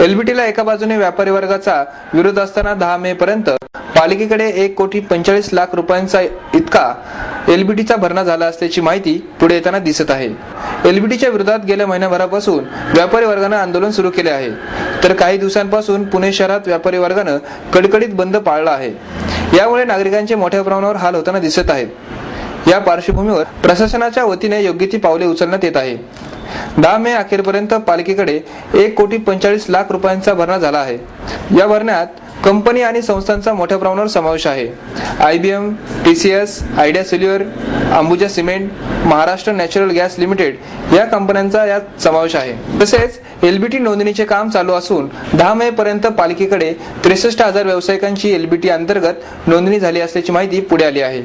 एलबीटीला एका बाजूने व्यापारी वर्गाचा विरोध असताना दहा मे पर्यंत पालिकेकडे एक कोटी पंचेचाळीस लाख रुपयांचा इतका एलबीटीचा भरणा झाला असल्याची माहिती पुढे येताना दिसत आहे. एलबीटीच्या विरोधात गेल्या महिन्याभरापासून व्यापारी वर्गानं आंदोलन सुरू केले आहे. तर काही दिवसांपासून पुणे शहरात व्यापारी वर्गानं कडकडीत बंद पाळला आहे. यामुळे नागरिकांचे मोठ्या प्रमाणावर हाल होताना दिसत आहेत या पार्श्वभूमीवर प्रशासनाच्या वतीने योग्य ती पावले उचलण्यात येत आहे. दहा मे अखेरपर्यंत पालिकेकडे एक कोटी पंचेचाळीस लाख रुपयांचा भरणा झाला आहे. या भरण्यात कंपनी आणि संस्थांचा मोठ्या प्रमाणावर समावेश आहे. I B M T C S Idea cellular Ambuja cement Maharashtra natural gas limited या कंपन्यांचा यात समावेश आहे. तसेच एलबीटी नोंदणीचे काम चालू असून दहा मे पर्यंत पालिकेकडे त्रेसष्ट हजार व्यावसायिकांची एलबीटी अंतर्गत नोंदणी झाली असल्याची माहिती पुढे आली आहे.